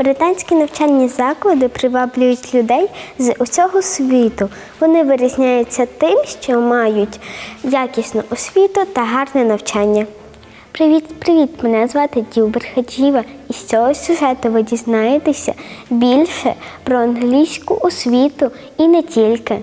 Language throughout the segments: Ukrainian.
Британські навчальні заклади приваблюють людей з усього світу. Вони вирізняються тим, що мають якісну освіту та гарне навчання. Привіт, привіт! Мене звати Ділбер Хаджіва, і з цього сюжету ви дізнаєтеся більше про англійську освіту і не тільки.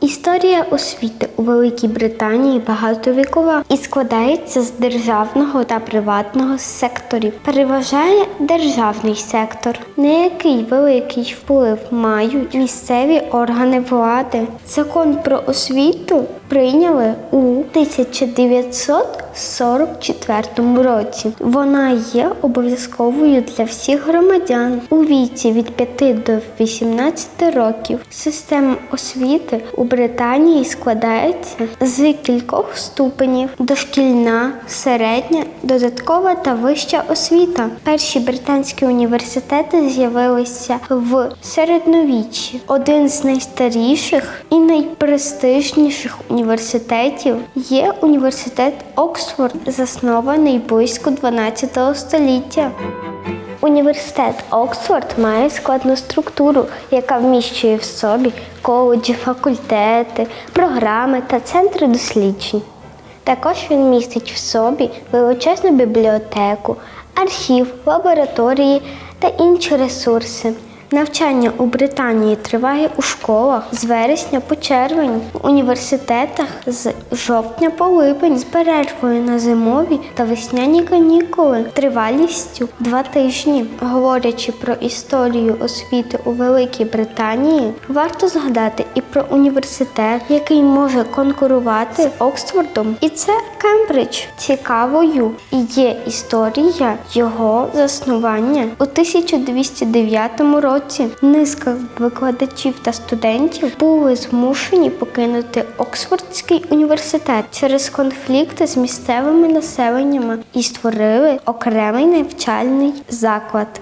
Історія освіти у Великій Британії багатовікова і складається з державного та приватного секторів. Переважає державний сектор, на який великий вплив мають місцеві органи влади. Закон про освіту прийняли у 1944 році. Вона є обов'язковою для всіх громадян у віці від 5 до 18 років. Система освіти у Британії складається з кількох ступенів: дошкільна, середня, додаткова та вища освіта. Перші британські університети з'явилися в середньовіччі. Один з найстаріших і найпрестижніших університетів є університет Оксфорд, заснований близько 12 століття. Університет Оксфорд має складну структуру, яка вміщує в собі коледжі, факультети, програми та центри досліджень. Також він містить в собі величезну бібліотеку, архів, лабораторії та інші ресурси. Навчання у Британії триває у школах з вересня по червень, в університетах з жовтня по липень, з перервою на зимові та весняні канікули, тривалістю два тижні. Говорячи про історію освіти у Великій Британії, варто згадати і про університет, який може конкурувати з Оксфордом, і це Кембридж. Цікавою є історія його заснування у 1209 році. Низка викладачів та студентів були змушені покинути Оксфордський університет через конфлікти з місцевими населеннями і створили окремий навчальний заклад.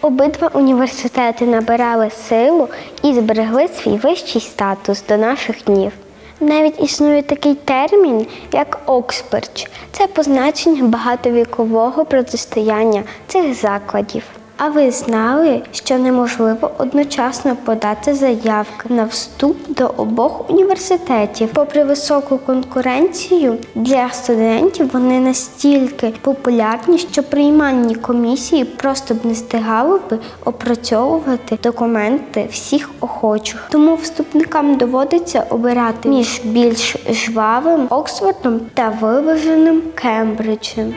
Обидва університети набирали силу і зберегли свій вищий статус до наших днів. Навіть існує такий термін, як Оксбердж. Це позначення багатовікового протистояння цих закладів. А ви знали, що неможливо одночасно подати заявки на вступ до обох університетів? Попри високу конкуренцію для студентів, вони настільки популярні, що приймальні комісії просто б не встигали би опрацьовувати документи всіх охочих. Тому вступникам доводиться обирати між більш жвавим Оксфордом та виваженим Кембриджем.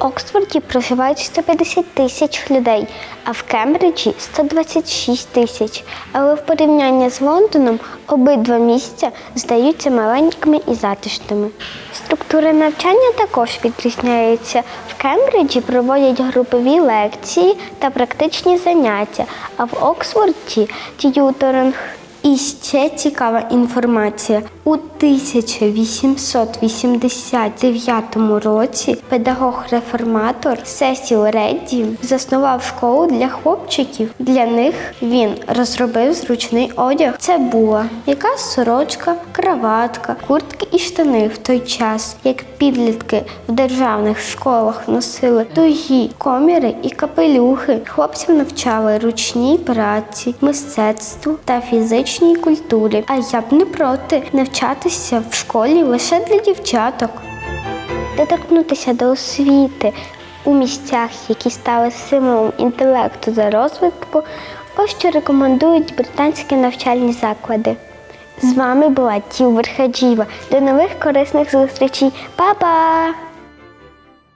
Оксфорді проживають 150 тисяч людей, а в Кембриджі 126 тисяч. Але в порівнянні з Лондоном обидва місця здаються маленькими і затишними. Структура навчання також відрізняється. В Кембриджі проводять групові лекції та практичні заняття, а в Оксфорді т'юторинг. І ще цікава інформація. У 1889 році педагог-реформатор Сесіл Редді заснував школу для хлопчиків. Для них він розробив зручний одяг. Це була якась сорочка, краватка, куртки і штани в той час, як підлітки в державних школах носили тугі коміри і капелюхи. Хлопців навчали ручній праці, мистецтву та фізичній культурі. А я б не проти навчатися в школі лише для дівчаток. Доторкнутися до освіти у місцях, які стали символом інтелекту та розвитку, ось що рекомендують британські навчальні заклади. З вами була Тіл Верхаджіва. До нових корисних зустрічей. Па-па!